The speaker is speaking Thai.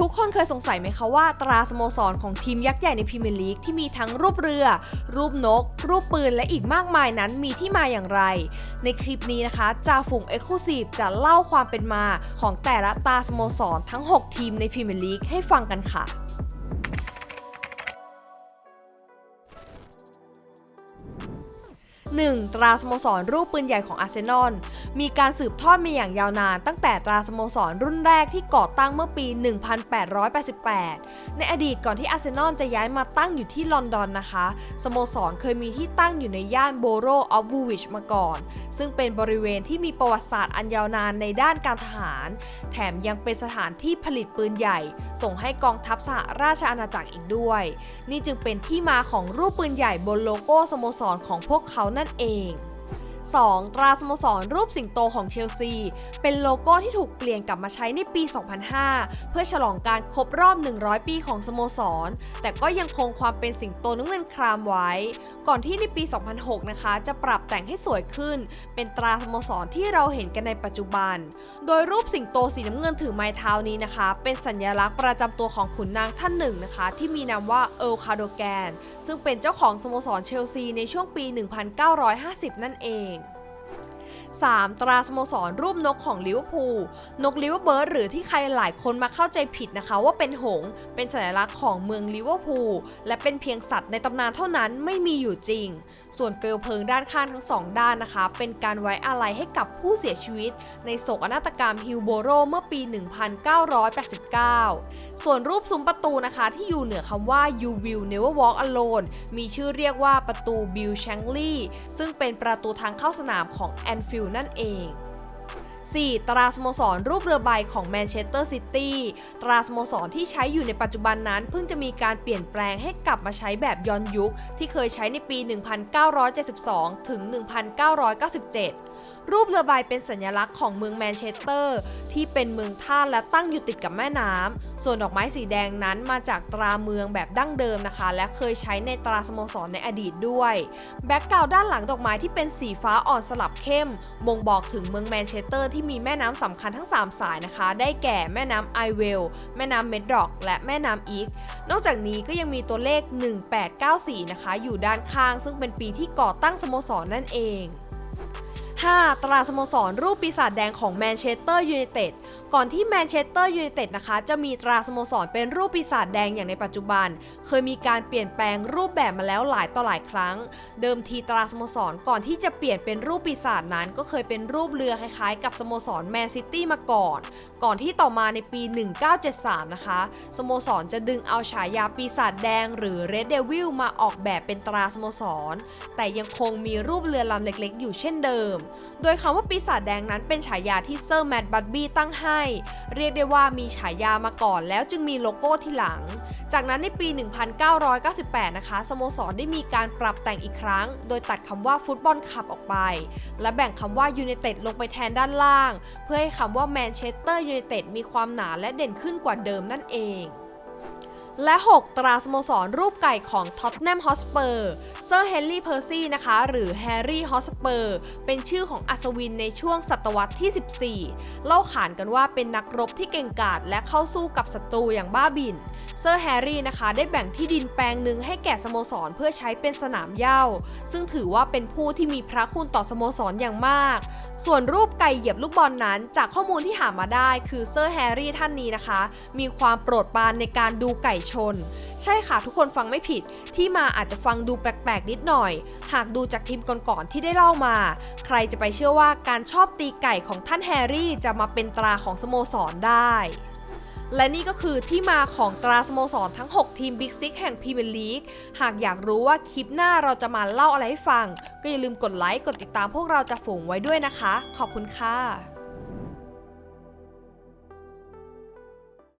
ทุกคนเคยสงสัยไหมคะว่าตราสโมสรของทีมยักษ์ใหญ่ในพรีเมียร์ลีกที่มีทั้งรูปเรือ รูปนก รูปปืนและอีกมากมายนั้นมีที่มาอย่างไร ในคลิปนี้นะคะจ่าฝูง e x c l u s i v e จะเล่าความเป็นมาของแต่ละตราสโมสรทั้ง 6 ทีมในพรีเมียร์ลีกให้ฟังกันค่ะ 1. ตราสโมสรรูปปืนใหญ่ของอาร์เซนอลมีการสืบทอดมาอย่างยาวนาน ตั้งแต่ตราสโมสรรุ่นแรกที่ก่อตั้งเมื่อปี 1888 ในอดีตก่อนที่อาร์เซนอลจะย้ายมาตั้งอยู่ที่ลอนดอนนะคะ สโมสรเคยมีที่ตั้งอยู่ในย่านโบโรออฟวูวิชมาก่อน ซึ่งเป็นบริเวณที่มีประวัติศาสตร์อันยาวนานในด้านการทหาร แถมยังเป็นสถานที่ผลิตปืนใหญ่ ส่งให้กองทัพสหราชอาณาจักรอีกด้วย นี่จึงเป็นที่มาของรูปปืนใหญ่บนโลโก้สโมสรของพวกเขานั่นเอง 2. ตราสโมสรรูปสิงโตของเชลซี เป็นโลโก้ที่ถูกเปลี่ยนกลับมาใช้ในปี 2005 เพื่อฉลองการครบรอบ 100 ปีของสโมสร แต่ก็ยังคงความเป็นสิงโตน้ำเงินครามไว้ ก่อนที่ในปี 2006 นะคะ จะปรับแต่งให้สวยขึ้น เป็นตราสโมสรที่เราเห็นกันในปัจจุบัน โดยรูปสิงโตสีน้ำเงินถือไม้เท้านี้นะคะ เป็นสัญลักษณ์ประจำตัวของขุนนางท่านหนึ่งนะคะ ที่มีนามว่าเอลคาโดแกน ซึ่งเป็นเจ้าของสโมสรเชลซีในช่วงปี 1950 นั่นเอง 3. ตราสโมสรรูปนกของลิเวอร์พูล นกลิเวอร์เบิร์ดหรือที่ใครหลายคนมาเข้าใจผิดนะคะว่าเป็นหงส์เป็นสัญลักษณ์ของเมืองลิเวอร์พูล และเป็นเพียงสัตว์ในตำนานเท่านั้นไม่มีอยู่จริง ส่วนเปลวเพลิงด้านข้างทั้งสองด้านนะคะ เป็นการไว้อาลัยให้กับผู้เสียชีวิต ในโศกนาฏกรรมฮิลโบโรเมื่อปี 1989 ส่วนรูปซุ้มประตูนะคะที่อยู่เหนือคำว่า you will never walk alone มีชื่อเรียกว่าประตูบิลแชงลี่ซึ่งเป็นประตูทางเข้าสนามของแอนฟิลด์นั่นเอง 4. ตราสโมสรรูปเรือใบของแมนเชสเตอร์ซิตี้ตราสโมสรที่ใช้อยู่ในปัจจุบันนั้น เพิ่งจะมีการเปลี่ยนแปลงให้กลับมาใช้แบบย้อนยุค ที่เคยใช้ในปี 1972 ถึง 1997รูปเรือใบเป็นสัญลักษณ์ของเมืองแมนเชสเตอร์ ที่เป็นเมืองท่าและตั้งอยู่ติดกับแม่น้ำส่วนดอกไม้สีแดงนั้นมาจากตราเมืองแบบดั้งเดิมนะคะ และเคยใช้ในตราสโมสรในอดีตด้วย แบ็กกราวด์ด้านหลังดอกไม้ที่เป็นสีฟ้าอ่อนสลับเข้มบ่งบอกถึงเมืองแมนเชสเตอร์ที่มีแม่น้ำสำคัญทั้ง 3 สายนะคะ ได้แก่แม่น้ำไอเวลแม่น้ำเมดด็อก และแม่น้ำอีก นอกจากนี้ก็ยังมีตัวเลข 1894 นะคะ อยู่ด้านข้าง ซึ่งเป็นปีที่ก่อตั้งสโมสรนั่นเอง 5. ตราสโมสรรูปปีศาจแดงของแมนเชสเตอร์ยูไนเต็ดก่อนที่แมนเชสเตอร์ยูไนเต็ดนะคะ จะมีตราสโมสรเป็นรูปปีศาจแดงอย่างในปัจจุบัน เคยมีการเปลี่ยนแปลงรูปแบบมาแล้วหลายต่อหลายครั้ง เดิมทีตราสโมสรก่อนที่จะเปลี่ยนเป็นรูปปีศาจนั้นก็เคยเป็นรูปเรือคล้ายๆ กับสโมสรแมนซิตี้มาก่อน ก่อนที่ต่อมาในปี 1973 นะคะสโมสรจะดึงเอาฉายาปีศาจแดง หรือ Red Devil มาออกแบบเป็นตราสโมสร แต่ยังคงมีรูปเรือลำเล็กๆ อยู่เช่นเดิมโดยคำว่าปีศาจแดงนั้นเป็นฉายาที่เซอร์แมตต์บัตบี้ตั้งให้ เรียกได้ว่ามีฉายามาก่อนแล้วจึงมีโลโก้ที่หลัง จากนั้นในปี 1998 นะคะ สโมสรได้มีการปรับแต่งอีกครั้ง โดยตัดคำว่าฟุตบอลคับออกไป และแบ่งคำว่ายูไนเต็ดลงไปแทนด้านล่าง เพื่อให้คำว่าแมนเชสเตอร์ยูไนเต็ดมีความหนาและเด่นขึ้นกว่าเดิมนั่นเอง และ 6 ตราสโมสรรูปไก่ของท็อตแนมฮอสเปอร์ เซอร์เฮนรี่เพอร์ซี่นะคะ หรือแฮร์รี่ฮอสเปอร์ เป็นชื่อของอัศวินในช่วงศตวรรษที่ 14 เล่าขานกันว่าเป็นนักรบที่เก่งกาจและเข้าสู้กับศัตรูอย่างบ้าบิน เซอร์แฮร์รี่นะคะได้แบ่งที่ดินแปลงหนึ่งให้แก่สโมสรเพื่อใช้เป็นสนามเหย้า ซึ่งถือว่าเป็นผู้ที่มีพระคุณต่อสโมสรอย่างมาก ส่วนรูปไก่เหยียบลูกบอลนั้น จากข้อมูลที่หามาได้คือเซอร์แฮร์รี่ท่านนี้นะคะ มีความโปรดปรานในการดูไก่ชน ใช่ค่ะทุกคนฟังไม่ผิด ที่มาอาจจะฟังดูแปลกๆ นิดหน่อย หากดูจากทีมก่อนๆที่ได้เล่ามา ใครจะไปเชื่อว่าการชอบตีไก่ของท่านแฮร์รี่จะมาเป็นตราของสโมสรได้และนี่ก็คือที่มาของตราสโมสรทั้ง 6 ทีมบิ๊กซิกแห่งพรีเมียร์ลีก หากอยากรู้ว่าคลิปหน้าเราจะมาเล่าอะไรให้ฟัง ก็อย่าลืมกดไลค์ กดติดตามพวกเราจะฝูงไว้ด้วยนะคะ ขอบคุณค่ะ